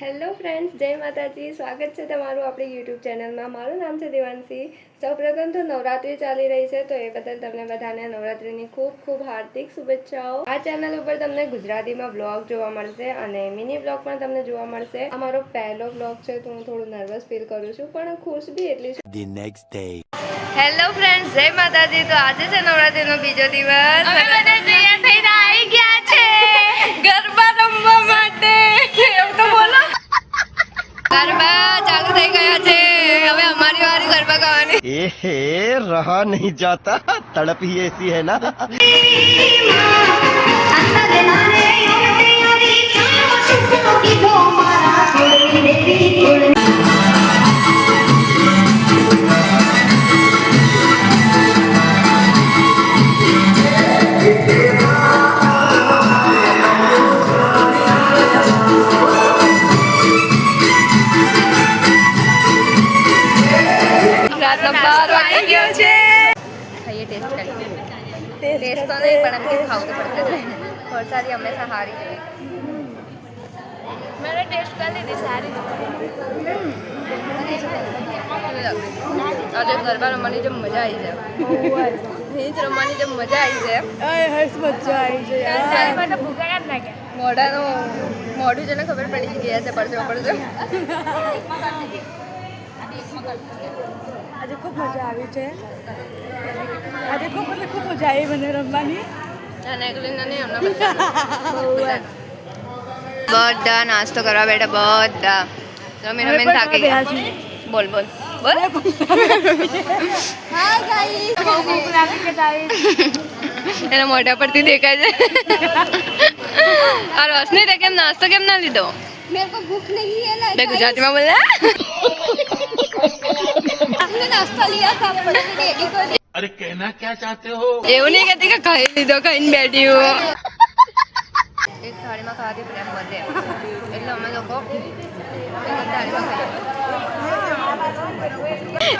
Hello friends જય માતાજી. સ્વાગત છે તમારું આપણી યુટ્યુબ ચેનલમાં. મારું નામ છે દેવાંશી. સૌપ્રથમ તો નવરાત્રિ ચાલી રહી છે તો એ બદલ તમને બધાને નવરાત્રિની ખૂબ ખૂબ હાર્દિક શુભેચ્છાઓ. આ ચેનલ ઉપર તમને ગુજરાતીમાં બ્લોગ જોવા મળશે અને મિની બ્લોગ પણ તમને જોવા મળશે. આ મારો પહેલો બ્લોગ છે તો હું થોડું નર્વસ ફીલ કરું છું પણ ખુશ બી એટલી છું. હેલો ફ્રેન્ડ્સ જય માતાજી. તો આજે છે નવરાત્રિનો બીજો દિવસ. ગરબા ચાલુ થઈ ગયા છે. હવે અમારી વારી ગરબા ગાવાની. એ હે રહા નહીં જાતા. તડપ એસી હે ના. ટેસ્ટ તો નહીં પણ એમ કે ખાવું તો પડશે. વરસાદી હંમેશા હારી મેં ટેસ્ટ કરી લીધી સારી આજે ગરબા રમવાની જે મજા આવી જાય. હિંચ રમવાની જે મજા આવી જાય સારી માટે ભૂખા જ નાખ્યા મોઢાનો મોઢું જેને ખબર પડી ગયા છે પડજો પડજો આજે ખૂબ મજા આવી છે. આજે ખૂબ એટલે ખૂબ મજા આવી મને રમવાની. બધા. નાસ્તો કરવા બેઠા બધા. રમી રમીને થાકી ગયા. બોલ બોલ. બોલ. એના મોઢા પરથી દેખાય છે. આ રોશની તે કેમ નાસ્તો કેમ ના લીધો? મેરે કો ભૂખ નહીં ગુજરાતીમાં બોલ્યા हमने नाश्ता लिया था पर डैडी को अरे कहना क्या चाहते हो એવું નહીં કહેતી કે ખાઈ લીધો ખાઈને બેઠી હું એક થાળીમાં ખાવાથી પ્રેમ વધે એટલે અમે લોકો એક જ થાળીમાં ખાઈએ.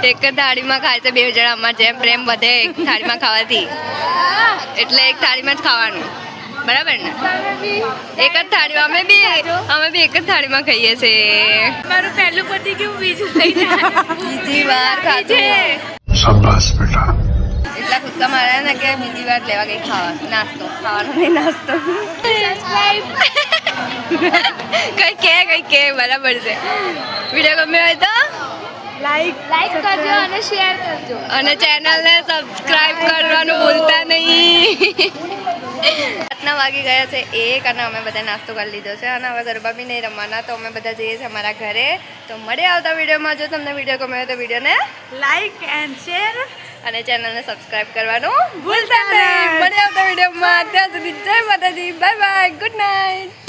એક જ થાળીમાં ખાય છે બે જણા અમાર જેમ પ્રેમ વધે એક થાળીમાં ખાવાથી એટલે એક થાળીમાં જ ખાવાનું બરાબર ને? એક જ થાળી અમે બી અમે બી એક જ થાળીમાં ખાઈએ છે. મારું પહેલું પતિ ગયું બીજું બીજી વાર ખાધે. શાબાશ બેટા. એટલા કુત્તા માર્યા ને કે બીજી વાર લેવા કઈ ખાવા નાસ્તો. ખાવાનો નહીં નાસ્તો. કઈ કે કઈ કે બરાબર છે. વીડિયો ગમ્યો હોય તો? લાઈક લાઈક કરજો અને શેર કરજો. અને ચેનલને સબસ્ક્રાઇબ કરવાનું ભૂલ વાગી ગયા છે એક અને અમે બધા નાસ્તો કરી લીધો છે અને હવે ગરબા બી નહીં રમવાના તો અમે બધા જઈએ છીએ અમારા ઘરે. તો મળે આવતા વિડીયોમાં. જો તમને વીડિયો ગમે તો વિડીયોને લાઈક એન્ડ શેર અને ચેનલને સબસ્ક્રાઈબ કરવાનું ભૂલતા નહીં. મળે આવતા વિડીયોમાં. ત્યાં સુધી જય માતાજી. Bye bye good night